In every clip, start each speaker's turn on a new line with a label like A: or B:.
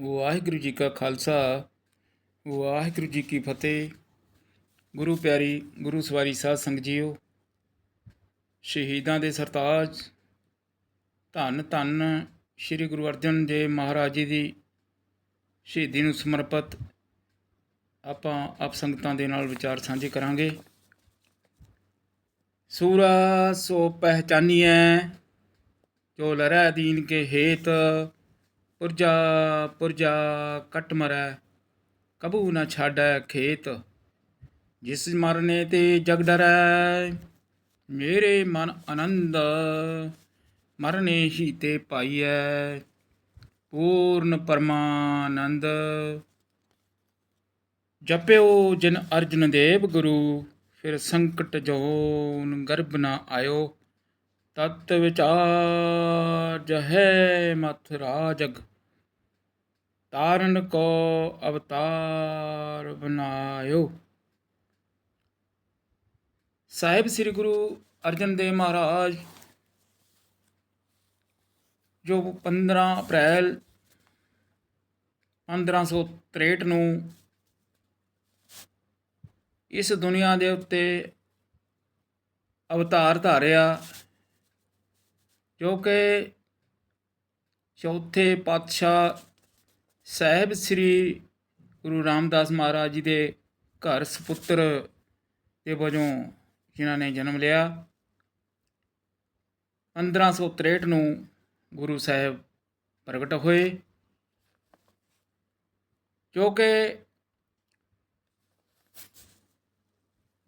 A: ਵਾਹਿਗੁਰੂ ਜੀ ਕਾ ਖਾਲਸਾ, ਵਾਹਿਗੁਰੂ ਜੀ ਕੀ ਫਤਿਹ। ਗੁਰੂ ਪਿਆਰੀ, ਗੁਰੂ ਸਵਾਰੀ ਸਾਧ ਸੰਗਤ ਜੀਓ, ਸ਼ਹੀਦਾਂ ਦੇ ਸਰਤਾਜ, ਧੰਨ ਧੰਨ ਸ੍ਰੀ ਗੁਰੂ ਅਰਜਨ ਦੇਵ ਮਹਾਰਾਜ ਜੀ ਦੀ ਸ਼ਹੀਦੀ ਨੂੰ ਸਮਰਪਿਤ ਆਪਾਂ ਆਪ ਸੰਗਤਾਂ ਦੇ ਨਾਲ ਵਿਚਾਰ ਸਾਂਝੇ ਕਰਾਂਗੇ। ਸੂਰਾ ਸੋ ਪਹਿਚਾਨੀਐ, ਜੋ ਲਰੈ ਦੀਨ ਕੇ ਹੇਤ ਪੁਰਜਾ ਪੁਰਜਾ ਕਟ ਮਰੈ, ਕਬੂ ਨਾ ਛਾੜੈ ਖੇਤ। ਜਿਸ ਮਰਨੇ ਤੇ ਜਗ ਡਰੈ, ਮੇਰੇ ਮਨ ਆਨੰਦ, ਮਰਨੇ ਹੀ ਤੇ ਪਾਈਐ ਪੂਰਨ ਪਰਮਾਨੰਦ। ਜਪਿਓ ਜਿਨ ਅਰਜਨ ਦੇਵ ਗੁਰੂ, ਫਿਰ ਸੰਕਟ ਜੋਨ ਗਰਭ ਨਾ ਆਇਓ। ਤਤ ਵਿਚਾਰ ਜਹੈ ਮਥ ਰਾਜਗ, ਤਾਰਨ ਕੋ ਅਵਤਾਰ ਬਨਾਇਓ। ਸਾਹਿਬ ਸ੍ਰੀ ਗੁਰੂ ਅਰਜਨ ਦੇਵ ਮਹਾਰਾਜ, ਜੋ 15 ਅਪ੍ਰੈਲ 1563 ਨੂੰ ਇਸ ਦੁਨੀਆ ਦੇ ਉੱਤੇ ਅਵਤਾਰ ਧਾਰਿਆ ਕਿਉਂਕਿ ਚੌਥੇ ਪਾਤਸ਼ਾਹ ਸਾਹਿਬ ਸ੍ਰੀ ਗੁਰੂ ਰਾਮਦਾਸ ਮਹਾਰਾਜ ਜੀ ਦੇ ਘਰ ਸੁਪੁੱਤਰ ਦੇ ਵਜੋਂ ਜਿਨ੍ਹਾਂ ਨੇ ਜਨਮ ਲਿਆ 1563 ਨੂੰ ਗੁਰੂ ਸਾਹਿਬ ਪ੍ਰਗਟ ਹੋਏ। ਕਿਉਂਕਿ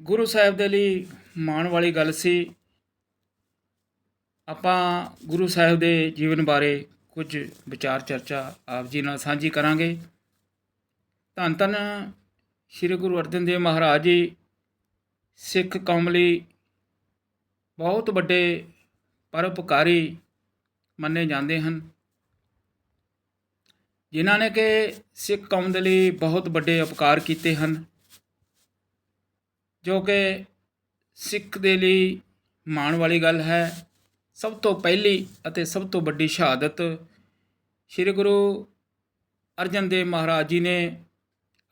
A: ਗੁਰੂ ਸਾਹਿਬ ਦੇ ਲਈ ਮਾਣ ਵਾਲੀ ਗੱਲ ਸੀ ਆਪਾਂ ਗੁਰੂ ਸਾਹਿਬ ਦੇ ਜੀਵਨ ਬਾਰੇ ਕੁਝ ਵਿਚਾਰ, ਚਰਚਾ ਆਪ ਜੀ ਨਾਲ ਸਾਂਝੀ ਕਰਾਂਗੇ। ਧੰਨ ਧੰਨ ਸ੍ਰੀ ਗੁਰੂ ਅਰਜਨ ਦੇਵ ਮਹਾਰਾਜ ਜੀ, ਸਿੱਖ ਕੌਮ ਲਈ ਬਹੁਤ ਵੱਡੇ ਪਰਉਪਕਾਰੀ ਮੰਨੇ ਜਾਂਦੇ ਹਨ। ਜਿਨ੍ਹਾਂ ਨੇ ਕਿ ਸਿੱਖ ਕੌਮ ਦੇ ਲਈ ਬਹੁਤ ਵੱਡੇ ਉਪਕਾਰ ਕੀਤੇ ਹਨ, ਜੋ ਕਿ ਸਿੱਖ ਦੇ ਲਈ ਮਾਣ ਵਾਲੀ ਗੱਲ ਹੈ। ਸਭ ਤੋਂ ਪਹਿਲੀ ਅਤੇ ਸਭ ਤੋਂ ਵੱਡੀ ਸ਼ਹਾਦਤ ਸ੍ਰੀ ਗੁਰੂ ਅਰਜਨ ਦੇਵ ਮਹਾਰਾਜ ਜੀ ਨੇ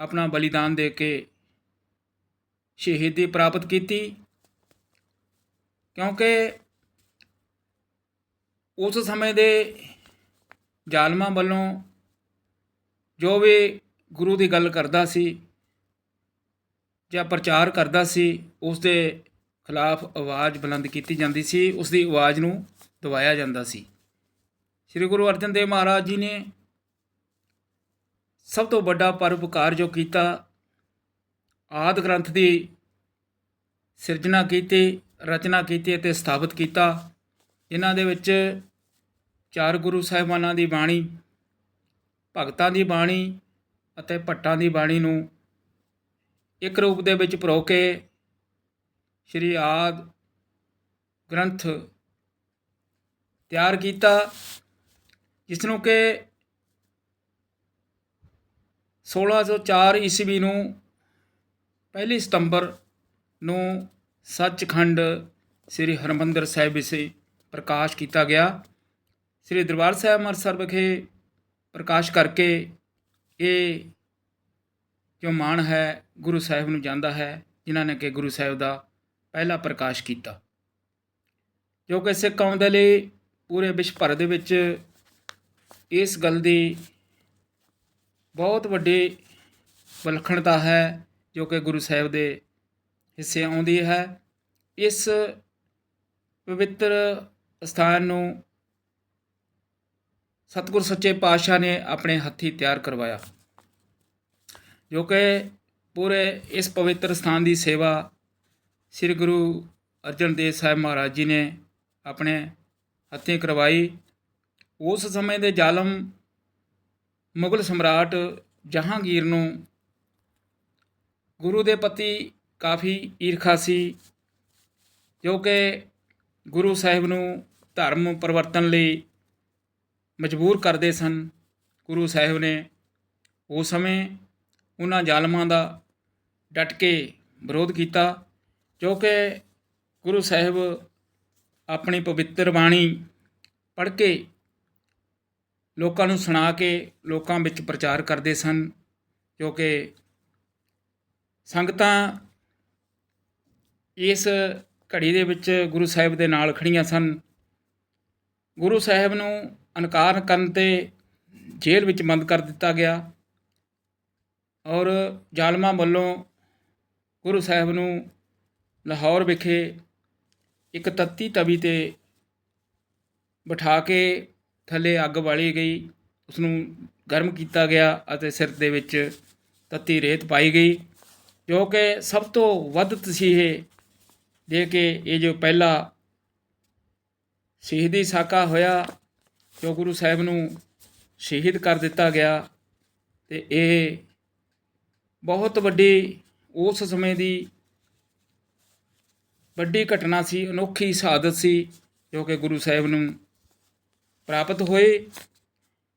A: ਆਪਣਾ ਬਲੀਦਾਨ ਦੇ ਕੇ ਸ਼ਹੀਦੀ ਪ੍ਰਾਪਤ ਕੀਤੀ। ਕਿਉਂਕਿ ਉਸ ਸਮੇਂ ਦੇ ਜ਼ਾਲਮਾਂ ਵੱਲੋਂ ਜੋ ਵੀ ਗੁਰੂ ਦੀ ਗੱਲ ਕਰਦਾ ਸੀ ਜਾਂ ਪ੍ਰਚਾਰ ਕਰਦਾ ਸੀ, ਉਸ ਦੇ ਖਿਲਾਫ ਆਵਾਜ਼ ਬੁਲੰਦ ਕੀਤੀ ਜਾਂਦੀ ਸੀ ਉਸ ਦੀ ਆਵਾਜ਼ ਨੂੰ ਦਬਾਇਆ ਜਾਂਦਾ ਸੀ। ਸ੍ਰੀ ਗੁਰੂ ਅਰਜਨ ਦੇਵ ਮਹਾਰਾਜ ਜੀ ਨੇ ਸਭ ਤੋਂ ਵੱਡਾ ਪਰਉਪਕਾਰ ਜੋ ਕੀਤਾ, ਆਦ ਗ੍ਰੰਥ ਦੀ ਸਿਰਜਣਾ ਕੀਤੀ, ਰਚਨਾ ਕੀਤੀ ਅਤੇ ਸਥਾਪਿਤ ਕੀਤਾ। ਇਹਨਾਂ ਦੇ ਵਿੱਚ ਚਾਰ ਗੁਰੂ ਸਾਹਿਬਾਨਾਂ ਦੀ ਬਾਣੀ, ਭਗਤਾਂ ਦੀ ਬਾਣੀ ਅਤੇ ਭੱਟਾਂ ਦੀ ਬਾਣੀ ਨੂੰ ਇੱਕ ਰੂਪ ਦੇ ਵਿੱਚ ਪਰੋ ਕੇ ਸ਼੍ਰੀ ਆਦ ਗ੍ਰੰਥ ਤਿਆਰ ਕੀਤਾ ਜਿਸ ਨੂੰ ਕਿ 1604 ਈਸਵੀ ਨੂੰ ਪਹਿਲੀ ਸਤੰਬਰ ਨੂੰ ਸੱਚਖੰਡ ਸ੍ਰੀ ਹਰਮੰਦਰ ਸਾਹਿਬ ਵਿਖੇ ਪ੍ਰਕਾਸ਼ ਕੀਤਾ ਗਿਆ। ਸ੍ਰੀ ਦਰਬਾਰ ਸਾਹਿਬ ਅੰਮ੍ਰਿਤਸਰ ਵਿਖੇ ਪ੍ਰਕਾਸ਼ ਕਰਕੇ ਇਹ ਜੋ ਮਾਣ ਹੈ ਗੁਰੂ ਸਾਹਿਬ ਨੂੰ ਜਾਂਦਾ ਹੈ, ਜਿਨ੍ਹਾਂ ਨੇ ਕਿ ਗੁਰੂ ਸਾਹਿਬ ਦਾ ਪਹਿਲਾ ਪ੍ਰਕਾਸ਼ ਕੀਤਾ। ਜੋ ਕਿ ਸਿੱਖ ਕੌਮ ਦੇ ਲਈ ਪੂਰੇ ਵਿਸ਼ਵ ਭਰ ਦੇ ਵਿੱਚ ਇਸ ਗੱਲ ਦੀ ਬਹੁਤ ਵੱਡੀ ਵਿਲੱਖਣਤਾ ਹੈ, ਜੋ ਕਿ ਗੁਰੂ ਸਾਹਿਬ ਦੇ ਹਿੱਸੇ ਆਉਂਦੀ ਹੈ। ਇਸ ਪਵਿੱਤਰ ਸਥਾਨ ਨੂੰ ਸਤਿਗੁਰ ਸੱਚੇ ਪਾਤਸ਼ਾਹ ਨੇ ਆਪਣੇ ਹੱਥੀ ਤਿਆਰ ਕਰਵਾਇਆ, ਜੋ ਕਿ ਪੂਰੇ ਇਸ ਪਵਿੱਤਰ ਸਥਾਨ ਦੀ ਸੇਵਾ ਸ੍ਰੀ ਗੁਰੂ ਅਰਜਨ ਦੇਵ ਸਾਹਿਬ ਮਹਾਰਾਜ ਜੀ ਨੇ ਆਪਣੇ ਹੱਥੀਂ ਕਰਵਾਈ। ਉਸ ਸਮੇਂ ਦੇ ਜ਼ਾਲਮ ਮੁਗਲ ਸਮਰਾਟ ਜਹਾਂਗੀਰ ਨੂੰ ਗੁਰੂ ਦੇ ਪਤੀ ਕਾਫੀ ਈਰਖਾ ਸੀ, ਜੋ ਕਿ ਗੁਰੂ ਸਾਹਿਬ ਨੂੰ ਧਰਮ ਪਰਿਵਰਤਨ ਲਈ ਮਜਬੂਰ ਕਰਦੇ ਸਨ। ਗੁਰੂ ਸਾਹਿਬ ਨੇ ਉਸ ਸਮੇਂ ਉਹਨਾਂ ਜ਼ਾਲਮਾਂ ਦਾ ਡਟ ਕੇ ਵਿਰੋਧ ਕੀਤਾ। ਜੋ ਕਿ ਗੁਰੂ ਸਾਹਿਬ ਆਪਣੀ ਪਵਿੱਤਰ ਬਾਣੀ ਪੜ੍ਹ ਕੇ ਲੋਕਾਂ ਨੂੰ ਸੁਣਾ ਕੇ ਲੋਕਾਂ ਵਿੱਚ ਪ੍ਰਚਾਰ ਕਰਦੇ ਸਨ, ਕਿਉਂਕਿ ਸੰਗਤਾਂ ਇਸ ਘੜੀ ਦੇ ਵਿੱਚ ਗੁਰੂ ਸਾਹਿਬ ਦੇ ਨਾਲ ਖੜੀਆਂ ਸਨ। ਗੁਰੂ ਸਾਹਿਬ ਨੂੰ ਇਨਕਾਰ ਕਰਨ ਤੇ ਜੇਲ੍ਹ ਵਿੱਚ ਬੰਦ ਕਰ ਦਿੱਤਾ ਗਿਆ ਔਰ ਜ਼ਾਲਮਾਂ ਵੱਲੋਂ ਗੁਰੂ ਸਾਹਿਬ ਨੂੰ ਲਾਹੌਰ ਵਿਖੇ ਇੱਕ ਤੱਤੀ ਤਵੀ ਤੇ ਬਿਠਾ ਕੇ ਥੱਲੇ ਅੱਗ ਬਾਲੀ ਗਈ। ਉਸ ਨੂੰ ਗਰਮ ਕੀਤਾ ਗਿਆ ਅਤੇ ਸਿਰ ਦੇ ਵਿੱਚ ਤੱਤੀ ਰੇਤ ਪਾਈ ਗਈ, ਜੋ ਕਿ ਸਭ ਤੋਂ ਵੱਧ ਤਸੀਹੇ ਦੇ ਕੇ ਇਹ ਜੋ ਪਹਿਲਾ ਸ਼ਹੀਦੀ ਸਾਕਾ ਹੋਇਆ, ਜੋ ਗੁਰੂ ਸਾਹਿਬ ਨੂੰ ਸ਼ਹੀਦ ਕਰ ਦਿੱਤਾ ਗਿਆ ਤੇ ਇਹ ਬਹੁਤ ਵੱਡੀ ਉਸ ਸਮੇਂ ਦੀ ਵੱਡੀ ਘਟਨਾ ਸੀ, ਅਨੋਖੀ ਸ਼ਹਾਦਤ ਸੀ, ਜੋ ਕਿ ਗੁਰੂ ਸਾਹਿਬ ਨੂੰ ਪ੍ਰਾਪਤ ਹੋਏ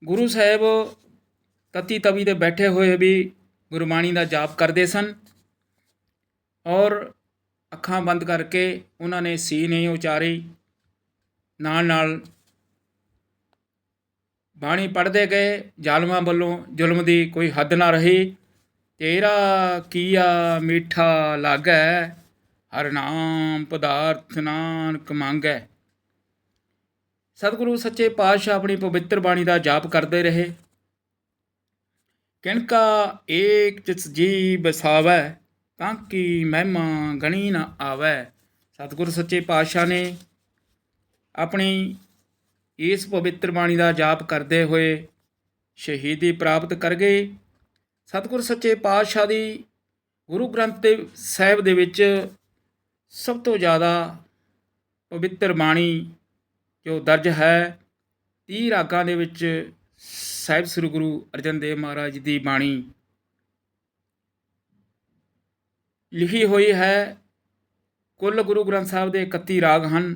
A: ਗੁਰੂ ਸਾਹਿਬ ਤਤੀ ਤਵੀ ਤੇ ਬੈਠੇ ਹੋਏ ਵੀ ਗੁਰਬਾਣੀ ਦਾ ਜਾਪ ਕਰਦੇ ਸਨ ਔਰ ਅੱਖਾਂ ਬੰਦ ਕਰਕੇ ਉਹਨਾਂ ਨੇ ਸੀ ਨਹੀਂ ਉਚਾਰੀ। ਨਾਲ ਨਾਲ ਬਾਣੀ ਪੜ੍ਹਦੇ ਗਏ, ਜ਼ਾਲਮਾਂ ਵੱਲੋਂ ਜ਼ੁਲਮ ਦੀ ਕੋਈ ਹੱਦ ਨਾ ਰਹੀ। ਤੇਰਾ ਕੀਆ ਮਿੱਠਾ ਲਾਗੈ ਹਰ ਨਾਮ ਪਦਾਰਥ ਨਾਨਕ ਮੰਗੈ। ਸਤਿਗੁਰੂ ਸੱਚੇ ਪਾਤਸ਼ਾਹ ਆਪਣੀ ਪਵਿੱਤਰ ਬਾਣੀ ਦਾ ਜਾਪ ਕਰਦੇ ਰਹੇ। ਕਿਣਕਾ ਏਕ ਤਿਸ ਜੀ ਬਸਾਵੈ ਤਾਂ ਕਿ ਮਹਿਮਾ ਗਣੀ ਨਾ ਆਵੈ। ਸਤਿਗੁਰੂ ਸੱਚੇ ਪਾਤਸ਼ਾਹ ਨੇ ਆਪਣੀ ਇਸ ਪਵਿੱਤਰ ਬਾਣੀ ਦਾ ਜਾਪ ਕਰਦੇ ਹੋਏ ਸ਼ਹੀਦੀ ਪ੍ਰਾਪਤ ਕਰ ਗਏ। ਸਤਿਗੁਰ ਸੱਚੇ ਪਾਤਸ਼ਾਹ ਦੀ ਗੁਰੂ ਗ੍ਰੰਥ ਦੇ ਸਾਹਿਬ ਦੇ ਵਿੱਚ ਸਭ ਤੋਂ ਜ਼ਿਆਦਾ ਪਵਿੱਤਰ ਬਾਣੀ ਜੋ ਦਰਜ ਹੈ, ਤੀਹ ਰਾਗਾਂ ਦੇ ਵਿੱਚ ਸਾਹਿਬ ਸ੍ਰੀ ਗੁਰੂ ਅਰਜਨ ਦੇਵ ਮਹਾਰਾਜ ਦੀ ਬਾਣੀ ਲਿਖੀ ਹੋਈ ਹੈ। ਕੁੱਲ ਗੁਰੂ ਗ੍ਰੰਥ ਸਾਹਿਬ ਦੇ 31 ਰਾਗ ਹਨ।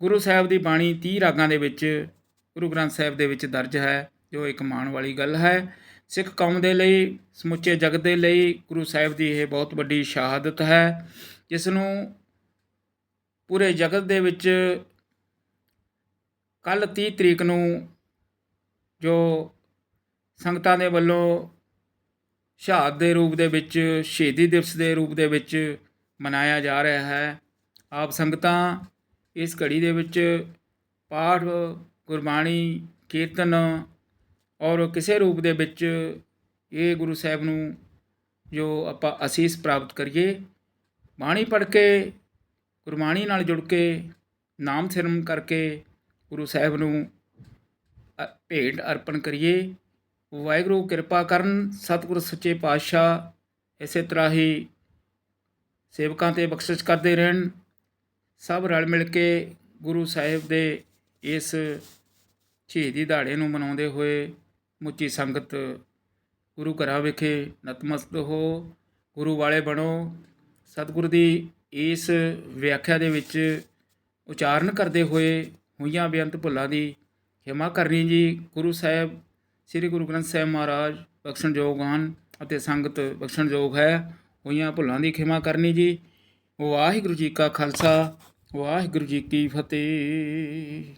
A: ਗੁਰੂ ਸਾਹਿਬ ਦੀ ਬਾਣੀ 30 ਰਾਗਾਂ ਦੇ ਵਿੱਚ ਗੁਰੂ ਗ੍ਰੰਥ ਸਾਹਿਬ ਦੇ ਵਿੱਚ ਦਰਜ ਹੈ, ਜੋ ਇੱਕ ਮਾਣ ਵਾਲੀ ਗੱਲ ਹੈ। ਸਿੱਖ ਕੌਮ ਦੇ ਲਈ, ਸਮੁੱਚੇ ਜਗਤ ਦੇ ਲਈ ਗੁਰੂ ਸਾਹਿਬ ਦੀ ਇਹ ਬਹੁਤ ਵੱਡੀ ਸ਼ਹਾਦਤ ਹੈ, ਜਿਸ ਨੂੰ ਪੂਰੇ ਜਗਤ ਦੇ ਵਿੱਚ ਕੱਲ 30 ਤਰੀਕ ਨੂੰ ਜੋ ਸੰਗਤਾਂ ਦੇ ਵੱਲੋਂ ਸ਼ਹਾਦਤ ਦੇ ਰੂਪ ਦੇ ਵਿੱਚ, ਸ਼ਹੀਦੀ ਦਿਵਸ ਦੇ ਰੂਪ ਦੇ ਵਿੱਚ ਮਨਾਇਆ ਜਾ ਰਿਹਾ ਹੈ। ਆਪ ਸੰਗਤਾਂ ਇਸ ਘੜੀ ਦੇ ਵਿੱਚ ਪਾਠ, ਗੁਰਬਾਣੀ, ਕੀਰਤਨ ਔਰ ਕਿਸੇ ਰੂਪ ਦੇ ਵਿੱਚ ਇਹ ਗੁਰੂ ਸਾਹਿਬ ਨੂੰ ਜੋ ਆਪਾਂ ਅਸੀਸ ਪ੍ਰਾਪਤ ਕਰੀਏ, ਬਾਣੀ ਪੜ੍ਹ ਕੇ, ਗੁਰਬਾਣੀ ਨਾਲ ਜੁੜ ਕੇ, ਨਾਮ ਸਿਮਰਨ ਕਰਕੇ ਗੁਰੂ ਸਾਹਿਬ ਨੂੰ ਭੇਟ ਅਰਪਣ ਕਰੀਏ, ਵਾਹਿਗੁਰੂ ਕਿਰਪਾ ਕਰਨ, ਸਤਿਗੁਰ ਸੱਚੇ ਪਾਤਸ਼ਾਹ ਇਸੇ ਤਰ੍ਹਾਂ ਹੀ ਸੇਵਕਾਂ ਤੇ ਬਖਸ਼ਿਸ਼ ਕਰਦੇ ਰਹਿਣ, ਸਭ ਰਲ ਮਿਲ ਕੇ ਗੁਰੂ ਸਾਹਿਬ ਦੇ ਇਸ ਸ਼ਹੀਦੀ ਦਿਹਾੜੇ ਨੂੰ ਮਨਾਉਂਦੇ ਹੋਏ ਮੁੱਚੀ ਸੰਗਤ ਗੁਰੂ ਘਰਾਂ ਵਿਖੇ ਨਤਮਸਤ ਹੋ, ਗੁਰੂ ਵਾਲੇ ਬਣੋ। ਸਤਿਗੁਰੂ ਦੀ ਇਸ ਵਿਆਖਿਆ ਦੇ ਵਿੱਚ ਉਚਾਰਨ ਕਰਦੇ ਹੋਏ ਹੋਈਆਂ ਬੇਅੰਤ ਭੁੱਲਾਂ ਦੀ ਖਿਮਾ ਕਰਨੀ ਜੀ, ਗੁਰੂ ਸਾਹਿਬ, ਸ੍ਰੀ ਗੁਰੂ ਗ੍ਰੰਥ ਸਾਹਿਬ ਮਹਾਰਾਜ ਬਖਸ਼ਣਯੋਗ ਹਨ ਅਤੇ ਸੰਗਤ ਬਖਸ਼ਣਯੋਗ ਹੈ। ਹੋਈਆਂ ਭੁੱਲਾਂ ਦੀ ਖਿਮਾ ਕਰਨੀ ਜੀ। ਵਾਹਿਗੁਰੂ ਜੀ ਕਾ ਖਾਲਸਾ, ਵਾਹਿਗੁਰੂ ਜੀ ਕੀ ਫਤਿਹ।